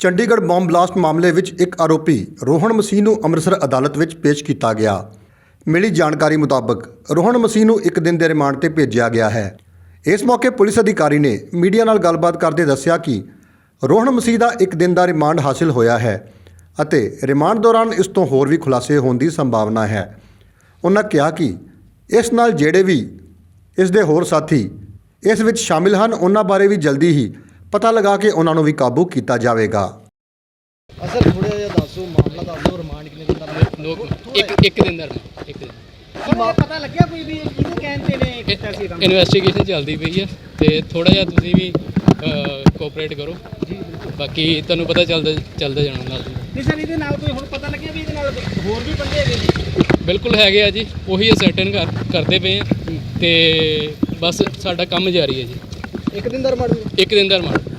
Chandigarh bomb blast ਮਾਮਲੇ ਵਿੱਚ ਇੱਕ ਆਰੋਪੀ ਰੋਹਣ ਮਸੀਹ ਨੂੰ ਅੰਮ੍ਰਿਤਸਰ ਅਦਾਲਤ ਵਿੱਚ ਪੇਸ਼ ਕੀਤਾ ਗਿਆ। ਮਿਲੀ ਜਾਣਕਾਰੀ ਮੁਤਾਬਕ ਰੋਹਣ ਮਸੀਹ ਨੂੰ ਇੱਕ ਦਿਨ ਦੇ ਰਿਮਾਂਡ ਤੇ ਭੇਜਿਆ ਗਿਆ ਹੈ। ਇਸ ਮੌਕੇ ਪੁਲਿਸ ਅਧਿਕਾਰੀ ਨੇ ਮੀਡੀਆ ਨਾਲ ਗੱਲਬਾਤ ਕਰਦੇ ਦੱਸਿਆ ਕਿ ਰੋਹਣ ਮਸੀਹ ਦਾ ਇੱਕ ਦਿਨ ਦਾ ਰਿਮਾਂਡ ਹਾਸਿਲ ਹੋਇਆ ਹੈ ਅਤੇ ਰਿਮਾਂਡ ਦੌਰਾਨ ਇਸ ਤੋਂ ਹੋਰ ਵੀ ਖੁਲਾਸੇ ਹੋਣ ਦੀ ਸੰਭਾਵਨਾ ਹੈ। ਉਹਨਾਂ ਕਿਹਾ ਕਿ ਇਸ ਨਾਲ ਜਿਹੜੇ ਵੀ ਇਸ ਦੇ ਹੋਰ ਸਾਥੀ ਇਸ ਵਿੱਚ ਸ਼ਾਮਿਲ ਹਨ ਉਹਨਾਂ ਬਾਰੇ ਵੀ ਜਲਦੀ ਹੀ ਪਤਾ ਲਗਾ ਕੇ ਉਹਨਾਂ ਨੂੰ ਵੀ ਕਾਬੂ ਕੀਤਾ ਜਾਵੇਗਾ। ਅਸਰ ਥੋੜਾ ਜਿਹਾ ਦੱਸੋ ਮਾਮਲਾ ਦੱਸ ਦਿਓ ਰਿਮਾਂਡ ਕਿੰਨੇ ਦਿਨ ਦਾ ਲੋਕ ਇੱਕ ਇੱਕ ਦਿਨ ਦਾ ਰਿਮਾਂਡ, ਇੱਕ ਦਿਨ। ਪਤਾ ਲੱਗਿਆ ਕੋਈ ਵੀ ਕਿਹਦੇ ਕਹਿਣ ਤੇ ਨੇ ਕੀਤਾ ਸੀ ਕੰਮ ਇਨਵੈਸਟੀਗੇਸ਼ਨ ਚੱਲਦੀ ਪਈ ਹੈ ਤੇ ਥੋੜਾ ਜਿਹਾ ਤੁਸੀਂ ਵੀ ਕੋਆਪਰੇਟ ਕਰੋ। ਜੀ ਬਾਕੀ ਤੁਹਾਨੂੰ ਪਤਾ ਚੱਲਦਾ ਚੱਲਦਾ ਜਾਣਾ ਨਾਲ। ਦੀ। ਨਹੀਂ ਸਰ ਇਹਦੇ ਨਾਲ ਕੋਈ ਹੁਣ ਪਤਾ ਲੱਗਿਆ ਵੀ ਇਹਦੇ ਨਾਲ ਹੋਰ ਵੀ ਬੰਦੇ ਹੈਗੇ ਜੀ? ਬਿਲਕੁਲ ਹੈਗੇ ਆ ਜੀ ਉਹੀ ਅਸਰਟਨ ਕਰ ਕਰਦੇ ਪਏ ਆ। ਤੇ ਬਸ ਸਾਡਾ ਕੰਮ ਜਾਰੀ ਹੈ ਜੀ। ਇੱਕ ਦਿਨ ਦਾ ਰਿਮਾਂਡ? ਇੱਕ ਦਿਨ ਦਾ ਰਿਮਾਂਡ।